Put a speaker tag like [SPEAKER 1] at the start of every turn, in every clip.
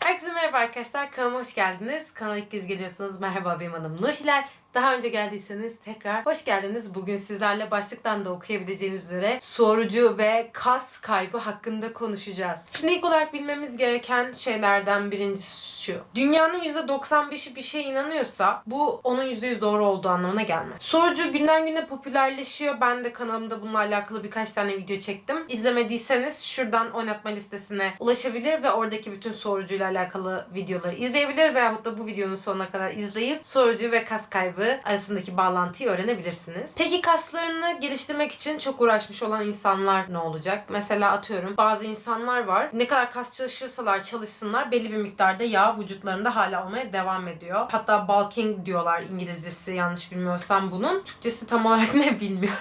[SPEAKER 1] Herkese merhaba arkadaşlar. Kanalıma hoş geldiniz. Kanala ilk kez geliyorsanız merhaba benim adım Nur Hilal. Daha önce geldiyseniz tekrar hoş geldiniz. Bugün sizlerle başlıktan da okuyabileceğiniz üzere sorucu ve kas kaybı hakkında konuşacağız. Şimdi ilk olarak bilmemiz gereken şeylerden birincisi şu. Dünyanın %95'i bir şeye inanıyorsa bu onun %100 doğru olduğu anlamına gelmez. Sorucu günden güne popülerleşiyor. Ben de kanalımda bununla alakalı birkaç tane video çektim. İzlemediyseniz şuradan oynatma listesine ulaşabilir ve oradaki bütün sorucuyla alakalı videoları izleyebilir veyahut da bu videonun sonuna kadar izleyip sorucu ve kas kaybı arasındaki bağlantıyı öğrenebilirsiniz. Peki kaslarını geliştirmek için çok uğraşmış olan insanlar ne olacak? Mesela atıyorum bazı insanlar var. Ne kadar kas çalışırsalar çalışsınlar belli bir miktarda yağ vücutlarında hala olmaya devam ediyor. Hatta bulking diyorlar İngilizcesi yanlış bilmiyorsam bunun. Türkçesi tam olarak ne bilmiyorum.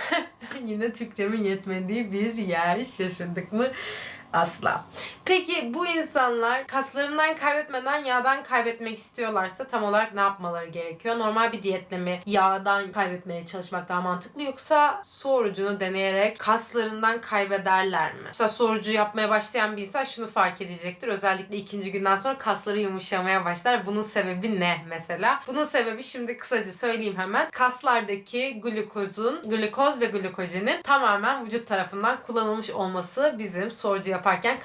[SPEAKER 1] Yine Türkçemin yetmediği bir yer. Şaşırdık mı? Asla. Peki bu insanlar kaslarından kaybetmeden yağdan kaybetmek istiyorlarsa tam olarak ne yapmaları gerekiyor? Normal bir diyetle mi yağdan kaybetmeye çalışmak daha mantıklı yoksa su orucunu deneyerek kaslarından kaybederler mi? Mesela su orucu yapmaya başlayan bir insan şunu fark edecektir. Özellikle ikinci günden sonra kasları yumuşamaya başlar. Bunun sebebi ne mesela? Bunun sebebi şimdi kısaca söyleyeyim hemen. Kaslardaki glukozun, glukoz ve glukojenin tamamen vücut tarafından kullanılmış olması bizim sorucu yaparken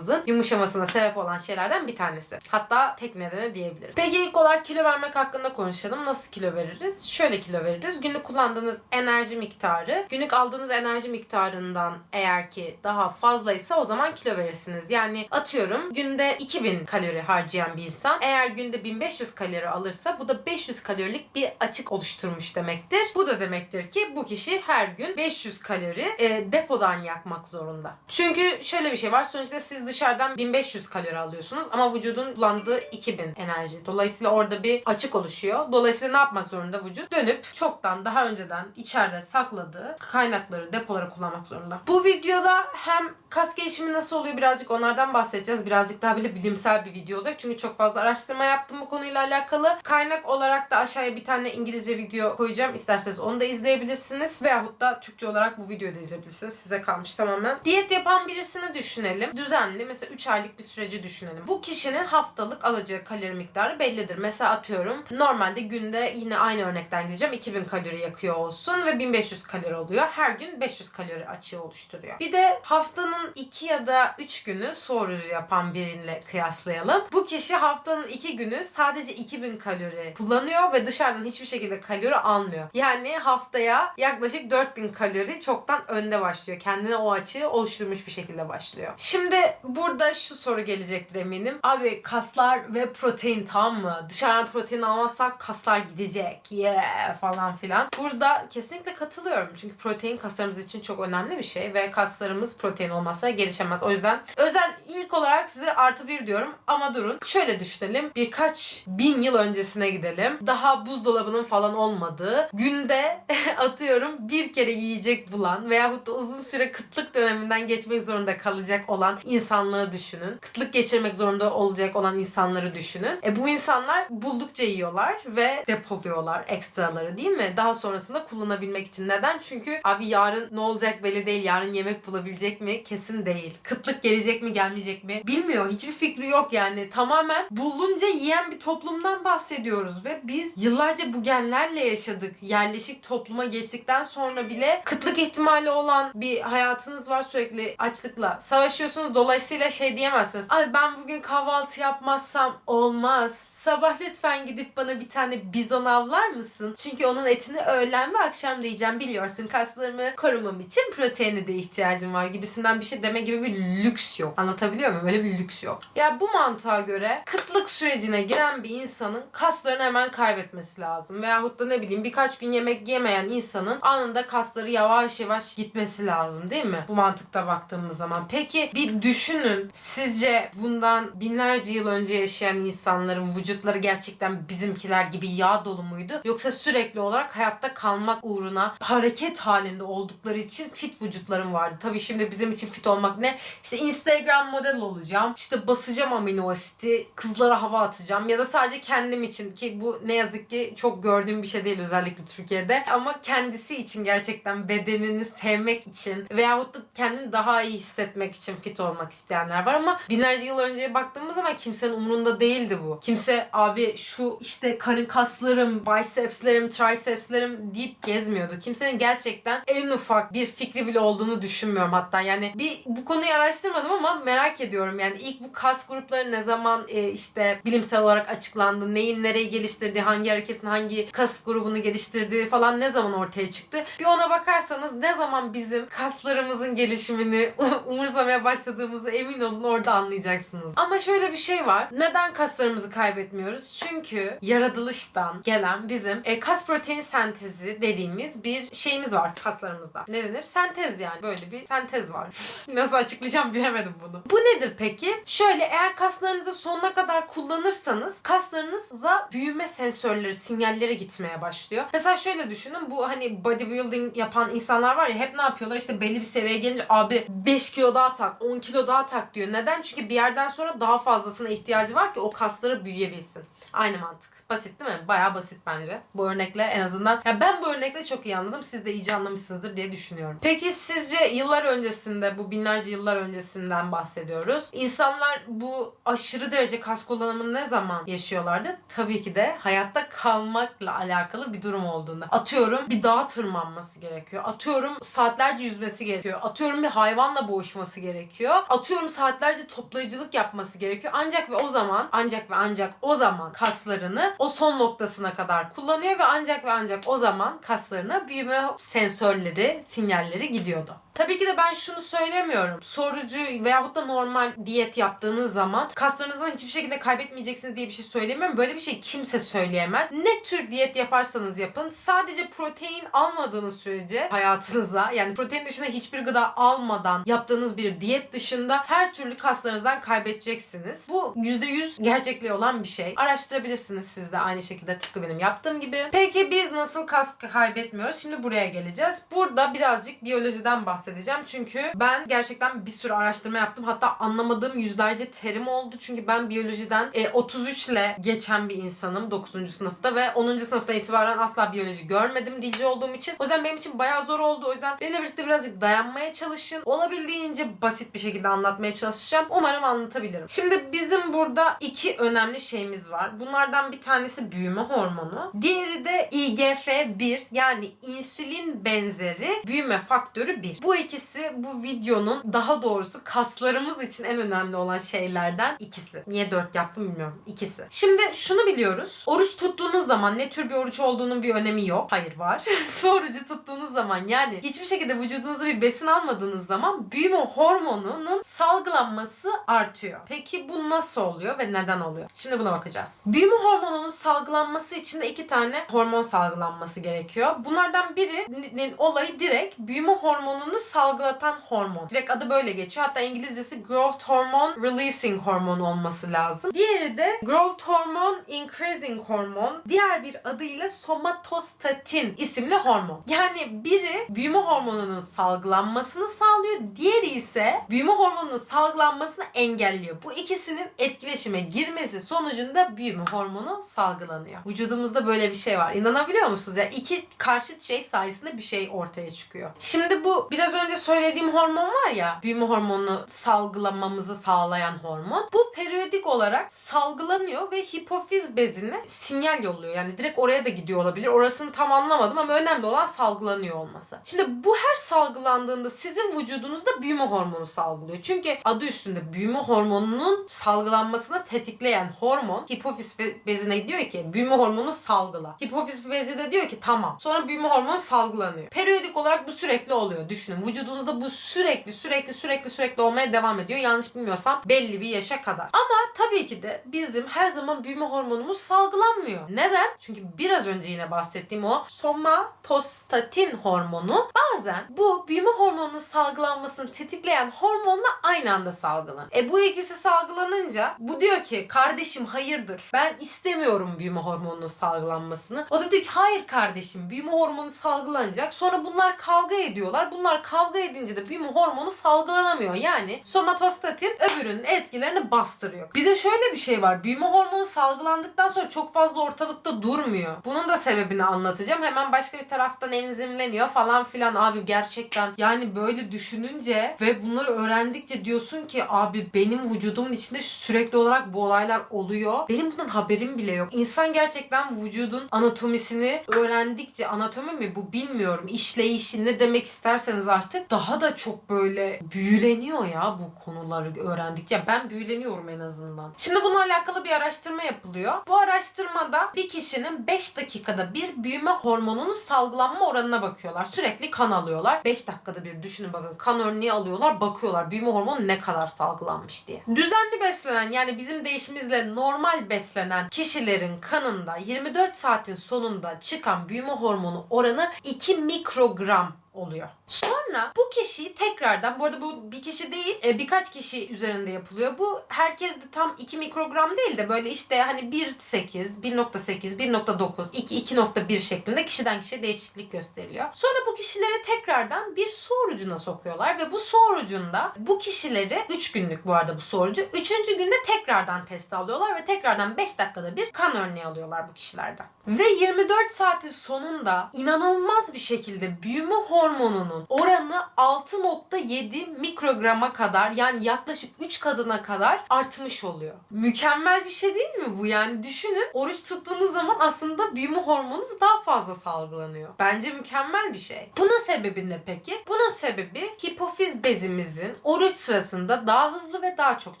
[SPEAKER 1] kaslarımızın yumuşamasına sebep olan şeylerden bir tanesi. Hatta tek nedeni diyebiliriz. Peki ilk olarak kilo vermek hakkında konuşalım. Nasıl kilo veririz? Şöyle kilo veririz. Günlük kullandığınız enerji miktarı, günlük aldığınız enerji miktarından eğer ki daha fazlaysa o zaman kilo verirsiniz. Yani atıyorum günde 2000 kalori harcayan bir insan eğer günde 1500 kalori alırsa bu da 500 kalorilik bir açık oluşturmuş demektir. Bu da demektir ki bu kişi her gün 500 kalori e, depodan yakmak zorunda. Çünkü şöyle bir şey var. Sonuçta siz dışarıdan 1500 kalori alıyorsunuz ama vücudun kullandığı 2000 enerji. Dolayısıyla orada bir açık oluşuyor. Dolayısıyla ne yapmak zorunda vücut? Dönüp çoktan daha önceden içeride sakladığı kaynakları, depoları kullanmak zorunda. Bu videoda hem kas gelişimi nasıl oluyor birazcık onlardan bahsedeceğiz. Birazcık daha böyle bilimsel bir video olacak. Çünkü çok fazla araştırma yaptım bu konuyla alakalı. Kaynak olarak da aşağıya bir tane İngilizce video koyacağım. İsterseniz onu da izleyebilirsiniz. Veyahut da Türkçe olarak bu videoyu da izleyebilirsiniz. Size kalmış tamamen. Diyet yapan birisini düşünelim. Düzenli mesela 3 aylık bir süreci düşünelim. Bu kişinin haftalık alacağı kalori miktarı bellidir. Mesela atıyorum normalde günde yine aynı örnekten gideceğim. 2000 kalori yakıyor olsun ve 1500 kalori oluyor. Her gün 500 kalori açığı oluşturuyor. Bir de haftanın 2 ya da 3 günü sorucu yapan biriyle kıyaslayalım. Bu kişi haftanın 2 günü sadece 2000 kalori kullanıyor ve dışarıdan hiçbir şekilde kalori almıyor. Yani haftaya yaklaşık 4000 kalori çoktan önde başlıyor. Kendine o açığı oluşturmuş bir şekilde başlıyor. Şimdi burada şu soru gelecektir eminim. Abi kaslar ve protein tamam mı? Dışarıdan protein almazsak kaslar gidecek. Yeah falan filan. Burada kesinlikle katılıyorum. Çünkü protein kaslarımız için çok önemli bir şey ve kaslarımız protein olmazsa gelişemez. O yüzden özel ilk olarak size artı bir diyorum ama durun. Şöyle düşünelim. Birkaç bin yıl öncesine gidelim. Daha buzdolabının falan olmadığı günde atıyorum bir kere yiyecek bulan veyahut da uzun süre kıtlık döneminden geçmek zorunda kalacak olan insanlığı düşünün. Kıtlık geçirmek zorunda olacak olan insanları düşünün. E bu insanlar buldukça yiyorlar ve depoluyorlar ekstraları değil mi? Daha sonrasında kullanabilmek için. Neden? Çünkü abi yarın ne olacak belli değil. Yarın yemek bulabilecek mi? Kesin değil. Kıtlık gelecek mi gelmeyecek mi? Bilmiyor. Hiçbir fikri yok yani. Tamamen bulunca yiyen bir toplumdan bahsediyoruz ve biz yıllarca bu genlerle yaşadık. Yerleşik topluma geçtikten sonra bile kıtlık ihtimali olan bir hayatınız var sürekli açlıkla savaşıyorsunuz. Dolayısıyla şey diyemezsiniz. Ay ben bugün kahvaltı yapmazsam olmaz. Sabah lütfen gidip bana bir tane bizon avlar mısın? Çünkü onun etini öğlen ve akşam da yiyeceğim biliyorsun. Kaslarımı korumam için proteine de ihtiyacım var gibisinden bir şey deme gibi bir lüks yok. Anlatabiliyor muyum? Öyle bir lüks yok. Ya bu mantığa göre kıtlık sürecine giren bir insanın kaslarını hemen kaybetmesi lazım. Veyahut da ne bileyim birkaç gün yemek yemeyen insanın anında kasları yavaş yavaş gitmesi lazım değil mi? Bu mantıkta baktığımız zaman. Peki bir düşünün. Sizce bundan binlerce yıl önce yaşayan insanların vücutları gerçekten bizimkiler gibi yağ dolu muydu? Yoksa sürekli olarak hayatta kalmak uğruna hareket halinde oldukları için fit vücutların vardı. Tabii şimdi bizim için fit olmak ne? İşte Instagram model olacağım. İşte basacağım amino asiti. Kızlara hava atacağım. Ya da sadece kendim için ki bu ne yazık ki çok gördüğüm bir şey değil özellikle Türkiye'de. Ama kendisi için gerçekten bedenini sevmek için veyahut da kendini daha iyi hissetmek için fit olmak isteyenler var ama binlerce yıl önceye baktığımız zaman kimsenin umurunda değildi bu. Kimse abi şu işte karın kaslarım, bicepslerim, tricepslerim deyip gezmiyordu. Kimsenin gerçekten en ufak bir fikri bile olduğunu düşünmüyorum hatta. Yani bir bu konuyu araştırmadım ama merak ediyorum. Yani ilk bu kas grupları ne zaman e, işte bilimsel olarak açıklandı, neyin nereyi geliştirdiği, hangi hareketin hangi kas grubunu geliştirdiği falan ne zaman ortaya çıktı? Bir ona bakarsanız ne zaman bizim kaslarımızın gelişimini umursamaya başladığımızı emin olun orada anlayacaksınız. Ama şöyle bir şey var. Neden kaslarımızı kaybetmiyoruz? Çünkü yaratılıştan gelen bizim e, kas protein sentezi dediğimiz bir şeyimiz var kaslarımızda. Ne denir? Sentez yani. Böyle bir sentez var. Nasıl açıklayacağım bilemedim bunu. Bu nedir peki? Şöyle eğer kaslarınızı sonuna kadar kullanırsanız kaslarınıza büyüme sensörleri, sinyalleri gitmeye başlıyor. Mesela şöyle düşünün bu hani bodybuilding yapan insanlar var ya hep ne yapıyorlar? İşte belli bir seviyeye gelince abi 5 kilo daha tak, 10 kilo daha tak diyor. Neden? Çünkü bir yerden sonra daha fazlasına ihtiyacı var ki o kasları büyüyebilsin. Aynı mantık. Basit değil mi? Bayağı basit bence. Bu örnekle en azından. Ya ben bu örnekle çok iyi anladım. Siz de iyice anlamışsınızdır diye düşünüyorum. Peki sizce yıllar öncesinde, bu binlerce yıllar öncesinden bahsediyoruz. İnsanlar bu aşırı derece kas kullanımını ne zaman yaşıyorlardı? Tabii ki de hayatta kalmakla alakalı bir durum olduğunda. Atıyorum bir dağa tırmanması gerekiyor. Atıyorum saatlerce yüzmesi gerekiyor. Atıyorum bir hayvanla boğuşması gerekiyor. Atıyorum saatlerce toplayıcılık yapması gerekiyor. Ancak ve o zaman, ancak ve ancak o zaman kaslarını o son noktasına kadar kullanıyor ve ancak ve ancak o zaman kaslarına büyüme sensörleri, sinyalleri gidiyordu. Tabii ki de ben şunu söylemiyorum. Sorucu veyahut da normal diyet yaptığınız zaman kaslarınızdan hiçbir şekilde kaybetmeyeceksiniz diye bir şey söylemiyorum. Böyle bir şey kimse söyleyemez. Ne tür diyet yaparsanız yapın. Sadece protein almadığınız sürece hayatınıza yani protein dışında hiçbir gıda almadan yaptığınız bir diyet dışında her türlü kaslarınızdan kaybedeceksiniz. Bu %100 gerçekliği olan bir şey. Araştırabilirsiniz siz de aynı şekilde tıpkı benim yaptığım gibi. Peki biz nasıl kas kaybetmiyoruz? Şimdi buraya geleceğiz. Burada birazcık biyolojiden bahsedeceğim. Çünkü ben gerçekten bir sürü araştırma yaptım. Hatta anlamadığım yüzlerce terim oldu. Çünkü ben biyolojiden e, 33 ile geçen bir insanım 9. sınıfta ve 10. sınıftan itibaren asla biyoloji görmedim dilci olduğum için. O yüzden benim için bayağı zor oldu. O yüzden benimle birlikte birazcık dayanmaya çalışın. Olabildiğince basit bir şekilde anlatmaya çalışacağım. Umarım anlatabilirim. Şimdi bizim burada iki önemli şeyimiz var. Bunlardan bir tanesi büyüme hormonu. Diğeri de IGF-1 yani insülin benzeri büyüme faktörü 1. Bu ikisi bu videonun daha doğrusu kaslarımız için en önemli olan şeylerden ikisi. Niye 4 yaptım bilmiyorum. İkisi. Şimdi şunu biliyoruz. Oruç tuttuğunuz zaman ne tür bir oruç olduğunun bir önemi yok. Hayır var. Su orucu tuttuğunuz zaman yani hiçbir şekilde vücudunuza bir besin almadığınız zaman büyüme hormonunun salgılanması artıyor. Peki bu nasıl oluyor ve neden oluyor? Şimdi buna bakacağız. Büyüme hormonunun salgılanması için de iki tane hormon salgılanması gerekiyor. Bunlardan birinin olayı direkt büyüme hormonunu salgılatan hormon. Direkt adı böyle geçiyor. Hatta İngilizcesi growth hormone releasing hormon olması lazım. Diğeri de growth hormone increasing hormon. Diğer bir adıyla somatostatin isimli hormon. Yani biri büyüme hormonunun salgılanmasını sağlıyor. Diğeri ise büyüme hormonunun salgılanmasını engelliyor. Bu ikisinin etkileşime girmesi sonucunda büyüme hormonu salgılanıyor. Vücudumuzda böyle bir şey var. İnanabiliyor musunuz? Ya iki karşıt şey sayesinde bir şey ortaya çıkıyor. Şimdi bu biraz önce söylediğim hormon var ya, büyüme hormonunu salgılamamızı sağlayan hormon. Bu periyodik olarak salgılanıyor ve hipofiz bezine sinyal yolluyor. Yani direkt oraya da gidiyor olabilir. Orasını tam anlamadım ama önemli olan salgılanıyor olması. Şimdi bu her salgılandığında sizin vücudunuzda büyüme hormonu salgılıyor. Çünkü adı üstünde büyüme hormonunun salgılanmasını tetikleyen hormon hipofiz be- bezine diyor ki büyüme hormonu salgıla. Hipofiz bezi de diyor ki tamam. Sonra büyüme hormonu salgılanıyor. Periyodik olarak bu sürekli oluyor. Düşünün vücudunuzda bu sürekli sürekli sürekli sürekli olmaya devam ediyor. Yanlış bilmiyorsam belli bir yaşa kadar. Ama tabii ki de bizim her zaman büyüme hormonumuz salgılanmıyor. Neden? Çünkü biraz önce yine bahsettiğim o somatostatin hormonu bazen bu büyüme hormonunun salgılanmasını tetikleyen hormonla aynı anda salgılanır. E bu ikisi salgılanınca bu diyor ki kardeşim hayırdır ben istemiyorum büyüme hormonunun salgılanmasını. O da diyor ki hayır kardeşim büyüme hormonu salgılanacak. Sonra bunlar kavga ediyorlar. Bunlar kavga edince de büyüme hormonu salgılanamıyor. Yani somatostatin öbürünün etkilerini bastırıyor. Bir de şöyle bir şey var. Büyüme hormonu salgılandıktan sonra çok fazla ortalıkta durmuyor. Bunun da sebebini anlatacağım. Hemen başka bir taraftan enzimleniyor falan filan. Abi gerçekten yani böyle düşününce ve bunları öğrendikçe diyorsun ki abi benim vücudumun içinde sürekli olarak bu olaylar oluyor. Benim bundan haberim bile yok. İnsan gerçekten vücudun anatomisini öğrendikçe anatomi mi bu bilmiyorum. İşleyişi ne demek isterseniz artık daha da çok böyle büyüleniyor ya bu konuları öğrendikçe. Ben büyüleniyorum en azından. Şimdi bununla alakalı bir araştırma yapılıyor. Bu araştırmada bir kişinin 5 dakikada bir büyüme hormonunun salgılanma oranına bakıyorlar. Sürekli kan alıyorlar. 5 dakikada bir düşünün bakın kan örneği alıyorlar bakıyorlar büyüme hormonu ne kadar salgılanmış diye. Düzenli beslenen yani bizim değişimizle normal beslenen kişilerin kanında 24 saatin sonunda çıkan büyüme hormonu oranı 2 mikrogram oluyor. Sonra bu kişiyi tekrardan bu arada bu bir kişi değil e, birkaç kişi üzerinde yapılıyor. Bu herkes de tam 2 mikrogram değil de böyle işte hani 1.8, 1.8, 1.9, 2, 2.1 şeklinde kişiden kişiye değişiklik gösteriliyor. Sonra bu kişileri tekrardan bir su orucuna sokuyorlar ve bu su orucunda bu kişileri 3 günlük bu arada bu su orucu. 3. günde tekrardan test alıyorlar ve tekrardan 5 dakikada bir kan örneği alıyorlar bu kişilerden. Ve 24 saatin sonunda inanılmaz bir şekilde büyüme hormonunun oranı 6.7 mikrograma kadar yani yaklaşık 3 katına kadar artmış oluyor. Mükemmel bir şey değil mi bu? Yani düşünün oruç tuttuğunuz zaman aslında büyüme hormonunuz daha fazla salgılanıyor. Bence mükemmel bir şey. Bunun sebebi ne peki? Bunun sebebi hipofiz bezimizin oruç sırasında daha hızlı ve daha çok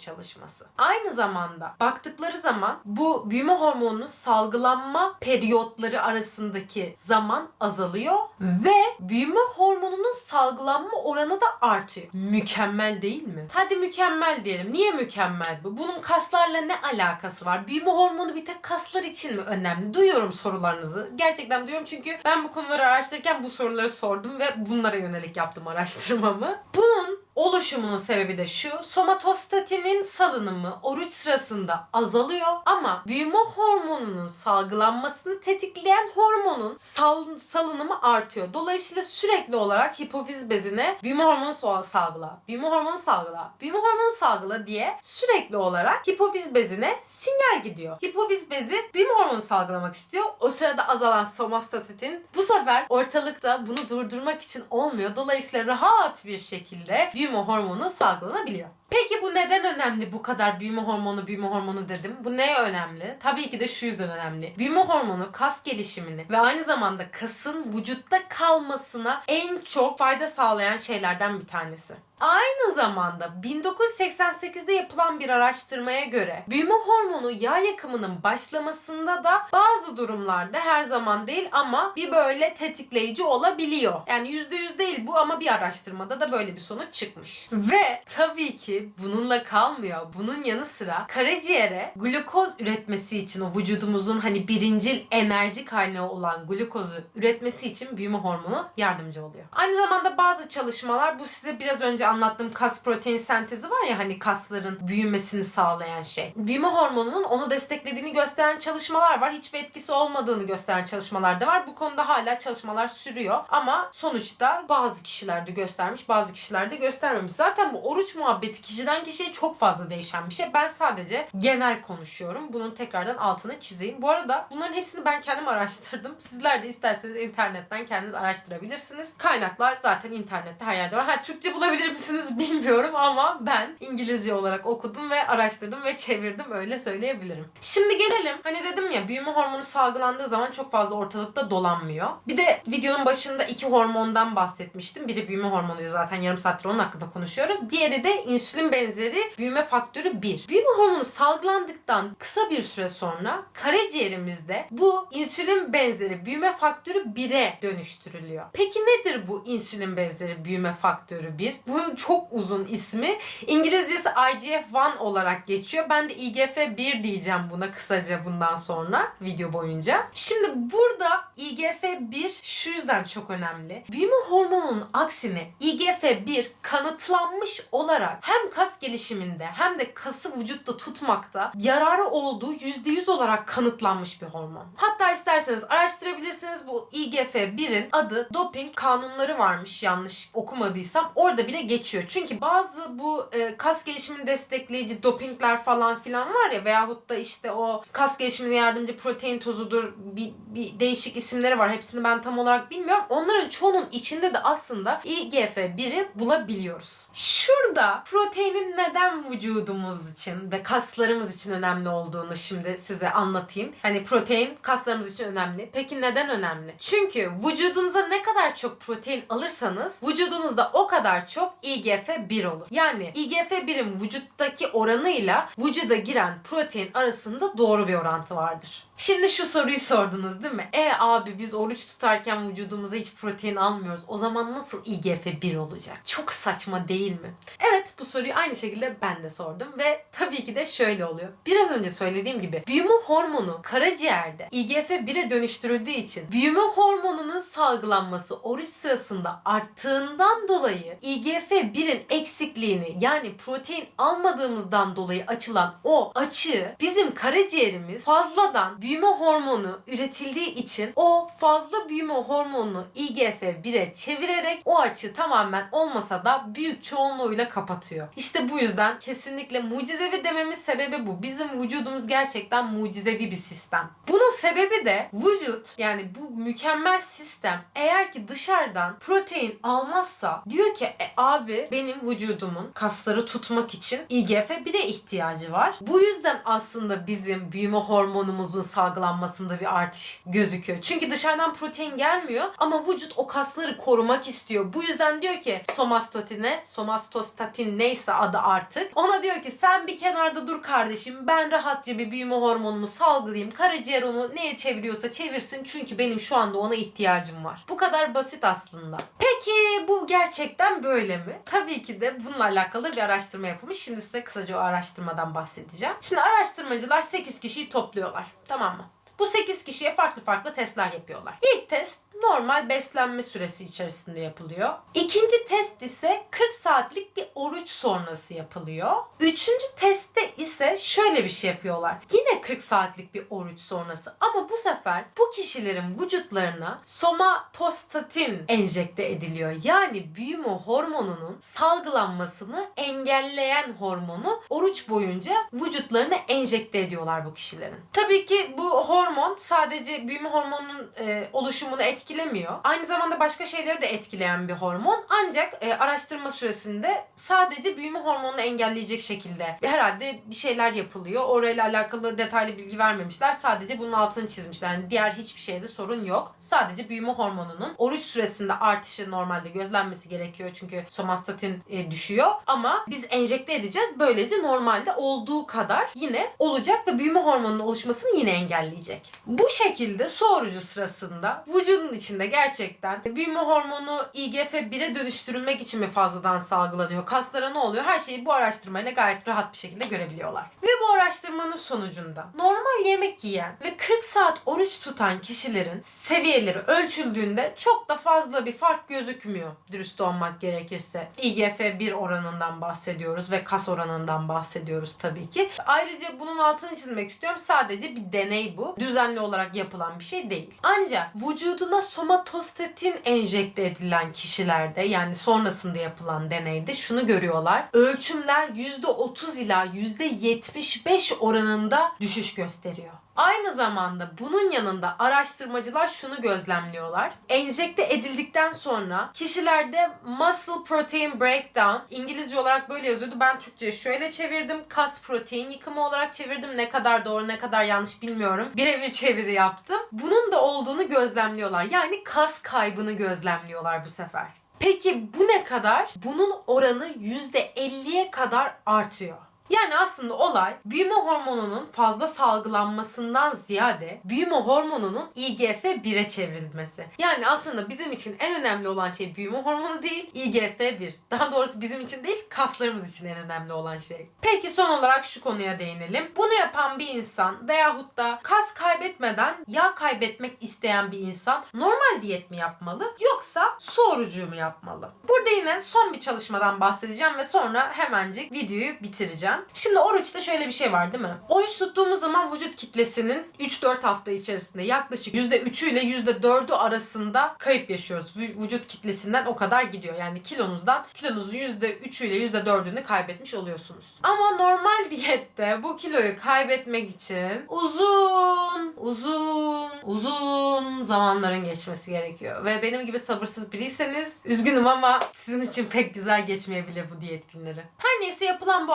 [SPEAKER 1] çalışması. Aynı zamanda baktıkları zaman bu büyüme hormonunun salgılanma periyotları arasındaki zaman azalıyor ve büyüme hormonunun salgılanma oranı da artıyor. Mükemmel değil mi? Hadi mükemmel diyelim. Niye mükemmel bu? Bunun kaslarla ne alakası var? Büyüme hormonu bir tek kaslar için mi önemli? Duyuyorum sorularınızı. Gerçekten duyuyorum çünkü ben bu konuları araştırırken bu soruları sordum ve bunlara yönelik yaptım araştırmamı. Bunun oluşumunun sebebi de şu. Somatostatinin salınımı oruç sırasında azalıyor ama büyüme hormonunun salgılanmasını tetikleyen hormonun sal- salınımı artıyor. Dolayısıyla sürekli olarak hipofiz bezine büyüme hormonu salgıla, büyüme hormonu salgıla, büyüme hormonu salgıla diye sürekli olarak hipofiz bezine sinyal gidiyor. Hipofiz bezi büyüme hormonu salgılamak istiyor. O sırada azalan somatostatin bu sefer ortalıkta bunu durdurmak için olmuyor. Dolayısıyla rahat bir şekilde büyüme hormonu salgılanabiliyor. Peki bu neden önemli bu kadar büyüme hormonu büyüme hormonu dedim. Bu neye önemli? Tabii ki de şu yüzden önemli. Büyüme hormonu kas gelişimini ve aynı zamanda kasın vücutta kalmasına en çok fayda sağlayan şeylerden bir tanesi. Aynı zamanda 1988'de yapılan bir araştırmaya göre büyüme hormonu yağ yakımının başlamasında da bazı durumlarda her zaman değil ama bir böyle tetikleyici olabiliyor. Yani %100 değil bu ama bir araştırmada da böyle bir sonuç çıkmış. Ve tabii ki bununla kalmıyor. Bunun yanı sıra karaciğere glukoz üretmesi için o vücudumuzun hani birincil enerji kaynağı olan glukozu üretmesi için büyüme hormonu yardımcı oluyor. Aynı zamanda bazı çalışmalar bu size biraz önce anlattığım kas protein sentezi var ya hani kasların büyümesini sağlayan şey. Büyüme hormonunun onu desteklediğini gösteren çalışmalar var. Hiçbir etkisi olmadığını gösteren çalışmalar da var. Bu konuda hala çalışmalar sürüyor. Ama sonuçta bazı kişilerde göstermiş, bazı kişilerde göstermemiş. Zaten bu oruç muhabbeti kişiden kişiye çok fazla değişen bir şey. Ben sadece genel konuşuyorum. Bunun tekrardan altını çizeyim. Bu arada bunların hepsini ben kendim araştırdım. Sizler de isterseniz internetten kendiniz araştırabilirsiniz. Kaynaklar zaten internette her yerde var. Ha Türkçe bulabilir misiniz bilmiyorum ama ben İngilizce olarak okudum ve araştırdım ve çevirdim öyle söyleyebilirim. Şimdi gelelim hani dedim ya büyüme hormonu salgılandığı zaman çok fazla ortalıkta dolanmıyor. Bir de videonun başında iki hormondan bahsetmiştim. Biri büyüme hormonuydu zaten yarım saattir onun hakkında konuşuyoruz. Diğeri de insülin benzeri büyüme faktörü 1. Büyüme hormonu salgılandıktan kısa bir süre sonra karaciğerimizde bu insülin benzeri büyüme faktörü 1'e dönüştürülüyor. Peki nedir bu insülin benzeri büyüme faktörü 1? Bu bunun çok uzun ismi. İngilizcesi IGF-1 olarak geçiyor. Ben de IGF-1 diyeceğim buna kısaca bundan sonra video boyunca. Şimdi burada IGF-1 şu yüzden çok önemli. Büyüme hormonunun aksine IGF-1 kanıtlanmış olarak hem kas gelişiminde hem de kası vücutta tutmakta yararı olduğu %100 olarak kanıtlanmış bir hormon. Hatta isterseniz araştırabilirsiniz bu IGF-1'in adı doping kanunları varmış yanlış okumadıysam orada bile geçiyor. Çünkü bazı bu e, kas gelişimini destekleyici dopingler falan filan var ya veyahut da işte o kas gelişimine yardımcı protein tozudur bir, bir değişik isimleri var. Hepsini ben tam olarak bilmiyorum. Onların çoğunun içinde de aslında IGF-1'i bulabiliyoruz. Şurada proteinin neden vücudumuz için ve kaslarımız için önemli olduğunu şimdi size anlatayım. Hani protein kaslarımız için önemli. Peki neden önemli? Çünkü vücudunuza ne kadar çok protein alırsanız vücudunuzda o kadar çok IGF-1 olur. Yani IGF-1'in vücuttaki oranıyla vücuda giren protein arasında doğru bir orantı vardır. Şimdi şu soruyu sordunuz değil mi? E abi biz oruç tutarken vücudumuza hiç protein almıyoruz. O zaman nasıl IGF-1 olacak? Çok saçma değil mi? Evet bu soruyu aynı şekilde ben de sordum ve tabii ki de şöyle oluyor. Biraz önce söylediğim gibi büyüme hormonu karaciğerde IGF-1'e dönüştürüldüğü için büyüme hormonunun salgılanması oruç sırasında arttığından dolayı IGF-1'in eksikliğini yani protein almadığımızdan dolayı açılan o açığı bizim karaciğerimiz fazladan büyüme hormonu üretildiği için o fazla büyüme hormonunu IGF-1'e çevirerek o açı tamamen olmasa da büyük çoğunluğuyla kapatıyor. İşte bu yüzden kesinlikle mucizevi dememin sebebi bu. Bizim vücudumuz gerçekten mucizevi bir sistem. Bunun sebebi de vücut yani bu mükemmel sistem eğer ki dışarıdan protein almazsa diyor ki e, abi benim vücudumun kasları tutmak için IGF-1'e ihtiyacı var. Bu yüzden aslında bizim büyüme hormonumuzun salgılanmasında bir artış gözüküyor. Çünkü dışarıdan protein gelmiyor ama vücut o kasları korumak istiyor. Bu yüzden diyor ki somastatine, somastostatin neyse adı artık. Ona diyor ki sen bir kenarda dur kardeşim ben rahatça bir büyüme hormonumu salgılayayım. Karaciğer onu neye çeviriyorsa çevirsin çünkü benim şu anda ona ihtiyacım var. Bu kadar basit aslında. Peki bu gerçekten böyle mi? Tabii ki de bununla alakalı bir araştırma yapılmış. Şimdi size kısaca o araştırmadan bahsedeceğim. Şimdi araştırmacılar 8 kişiyi topluyorlar. Tamam mı? Bu 8 kişiye farklı farklı testler yapıyorlar. İlk test normal beslenme süresi içerisinde yapılıyor. İkinci test ise 40 saatlik bir oruç sonrası yapılıyor. Üçüncü testte ise şöyle bir şey yapıyorlar. Yine 40 saatlik bir oruç sonrası ama bu sefer bu kişilerin vücutlarına somatostatin enjekte ediliyor. Yani büyüme hormonunun salgılanmasını engelleyen hormonu oruç boyunca vücutlarına enjekte ediyorlar bu kişilerin. Tabii ki bu hormon sadece büyüme hormonunun e, oluşumunu etkilemiyor. Aynı zamanda başka şeyleri de etkileyen bir hormon. Ancak e, araştırma süresinde sadece büyüme hormonunu engelleyecek şekilde herhalde bir şeyler yapılıyor. Orayla alakalı detaylı bilgi vermemişler. Sadece bunun altını çizmişler. Yani diğer hiçbir şeyde sorun yok. Sadece büyüme hormonunun oruç süresinde artışı normalde gözlenmesi gerekiyor. Çünkü somastatin e, düşüyor. Ama biz enjekte edeceğiz. Böylece normalde olduğu kadar yine olacak ve büyüme hormonunun oluşmasını yine engelleyecek. Bu şekilde su orucu sırasında vücudun içinde gerçekten büyüme hormonu IGF-1'e dönüştürülmek için mi fazladan salgılanıyor? Kaslara ne oluyor? Her şeyi bu araştırmayla gayet rahat bir şekilde görebiliyorlar. Ve bu araştırmanın sonucunda normal yemek yiyen ve 40 saat oruç tutan kişilerin seviyeleri ölçüldüğünde çok da fazla bir fark gözükmüyor dürüst olmak gerekirse. IGF-1 oranından bahsediyoruz ve kas oranından bahsediyoruz tabii ki. Ayrıca bunun altını çizmek istiyorum. Sadece bir deney bu. Düzenli olarak yapılan bir şey değil. Ancak vücuduna somatostatin enjekte edilen kişilerde yani sonrasında yapılan deneyde şunu görüyorlar. Ölçümler %30 ila %75 oranında düşüş gösteriyor. Aynı zamanda bunun yanında araştırmacılar şunu gözlemliyorlar. Enjekte edildikten sonra kişilerde muscle protein breakdown İngilizce olarak böyle yazıyordu. Ben Türkçe'ye şöyle çevirdim. Kas protein yıkımı olarak çevirdim. Ne kadar doğru ne kadar yanlış bilmiyorum. Birebir çeviri yaptım. Bunun da olduğunu gözlemliyorlar. Yani kas kaybını gözlemliyorlar bu sefer. Peki bu ne kadar? Bunun oranı %50'ye kadar artıyor. Yani aslında olay büyüme hormonunun fazla salgılanmasından ziyade büyüme hormonunun IGF-1'e çevrilmesi. Yani aslında bizim için en önemli olan şey büyüme hormonu değil, IGF-1. Daha doğrusu bizim için değil, kaslarımız için en önemli olan şey. Peki son olarak şu konuya değinelim. Bunu yapan bir insan veyahut da kas kaybetmeden yağ kaybetmek isteyen bir insan normal diyet mi yapmalı yoksa su orucu mu yapmalı? Burada yine son bir çalışmadan bahsedeceğim ve sonra hemencik videoyu bitireceğim. Şimdi oruçta şöyle bir şey var değil mi? Oruç tuttuğumuz zaman vücut kitlesinin 3-4 hafta içerisinde yaklaşık %3'ü ile %4'ü arasında kayıp yaşıyoruz. Vü- Vücut kitlesinden o kadar gidiyor. Yani kilonuzdan kilonuzun %3'ü ile %4'ünü kaybetmiş oluyorsunuz. Ama normal diyette bu kiloyu kaybetmek için uzun, uzun, uzun zamanların geçmesi gerekiyor. Ve benim gibi sabırsız biriyseniz üzgünüm ama sizin için pek güzel geçmeyebilir bu diyet günleri. Her neyse yapılan bu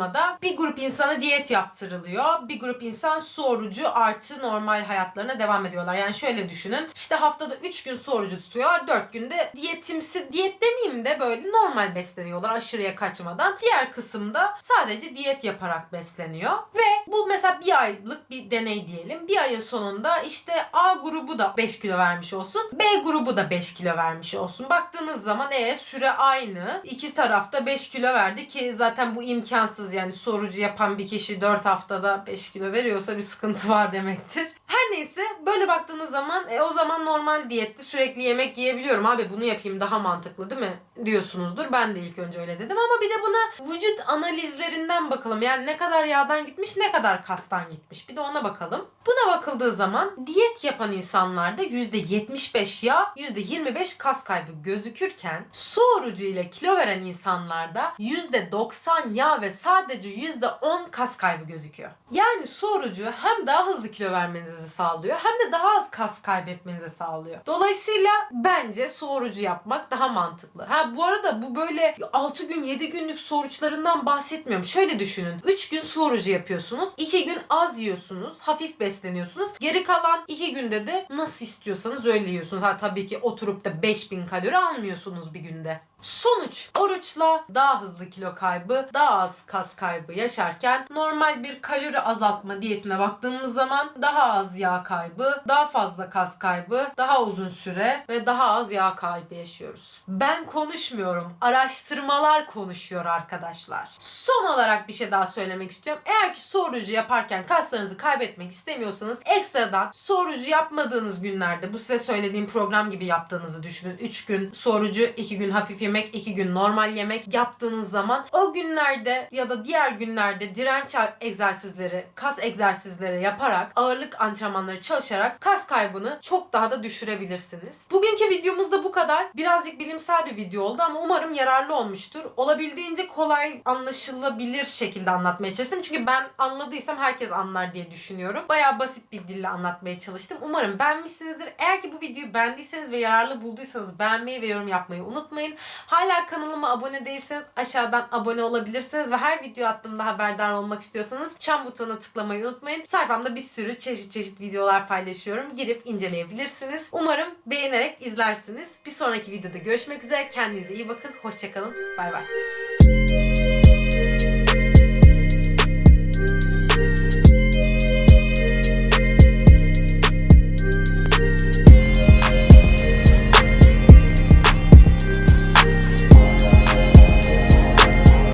[SPEAKER 1] araştırmada bir grup insana diyet yaptırılıyor. Bir grup insan su orucu artı normal hayatlarına devam ediyorlar. Yani şöyle düşünün. İşte haftada 3 gün su orucu tutuyorlar. 4 günde diyetimsi, diyet demeyeyim de böyle normal besleniyorlar aşırıya kaçmadan. Diğer kısımda sadece diyet yaparak besleniyor. Ve bu mesela bir aylık bir deney diyelim. Bir ayın sonunda işte A grubu da 5 kilo vermiş olsun. B grubu da 5 kilo vermiş olsun. Baktığınız zaman e süre aynı. İki tarafta 5 kilo verdi ki zaten bu imkansız yani sorucu yapan bir kişi 4 haftada 5 kilo veriyorsa bir sıkıntı var demektir. Her neyse böyle baktığınız zaman e, o zaman normal diyette sürekli yemek yiyebiliyorum abi bunu yapayım daha mantıklı değil mi diyorsunuzdur. Ben de ilk önce öyle dedim ama bir de buna vücut analizlerinden bakalım. Yani ne kadar yağdan gitmiş ne kadar kastan gitmiş bir de ona bakalım. Buna bakıldığı zaman diyet yapan insanlarda %75 yağ, %25 kas kaybı gözükürken su orucu ile kilo veren insanlarda %90 yağ ve sadece %10 kas kaybı gözüküyor. Yani su orucu hem daha hızlı kilo vermenizi sağlıyor hem de daha az kas kaybetmenizi sağlıyor. Dolayısıyla bence su orucu yapmak daha mantıklı. Ha bu arada bu böyle 6 gün 7 günlük su oruçlarından bahsetmiyorum. Şöyle düşünün. 3 gün su orucu yapıyorsunuz. 2 gün az yiyorsunuz. Hafif besleniyorsunuz. Geri kalan 2 günde de nasıl istiyorsanız öyle yiyorsunuz. Ha tabii ki oturup da 5000 kalori almıyorsunuz bir günde. Sonuç oruçla daha hızlı kilo kaybı, daha az kas kaybı yaşarken normal bir kalori azaltma diyetine baktığımız zaman daha az yağ kaybı, daha fazla kas kaybı, daha uzun süre ve daha az yağ kaybı yaşıyoruz. Ben konuşmuyorum. Araştırmalar konuşuyor arkadaşlar. Son olarak bir şey daha söylemek istiyorum. Eğer ki sorucu yaparken kaslarınızı kaybetmek istemiyorsanız ekstradan sorucu yapmadığınız günlerde bu size söylediğim program gibi yaptığınızı düşünün. 3 gün sorucu, 2 gün hafif yemek, 2 gün normal yemek yaptığınız zaman o günlerde ya da diğer günlerde direnç egzersizleri, kas egzersizleri yaparak, ağırlık antrenmanları çalışarak kas kaybını çok daha da düşürebilirsiniz. Bugünkü videomuz da bu kadar. Birazcık bilimsel bir video oldu ama umarım yararlı olmuştur. Olabildiğince kolay anlaşılabilir şekilde anlatmaya çalıştım. Çünkü ben anladıysam herkes anlar diye düşünüyorum. Bayağı basit bir dille anlatmaya çalıştım. Umarım beğenmişsinizdir. Eğer ki bu videoyu beğendiyseniz ve yararlı bulduysanız beğenmeyi ve yorum yapmayı unutmayın. Hala kanalıma abone değilseniz aşağıdan abone olabilirsiniz ve her video attığımda haberdar olmak istiyorsanız çan butonuna tıklamayı unutmayın. Sayfamda bir sürü çeşit çeşit videolar paylaşıyorum. Girip inceleyebilirsiniz. Umarım beğenerek izlersiniz. Bir sonraki videoda görüşmek üzere. Kendinize iyi bakın. Hoşçakalın. Bay bay.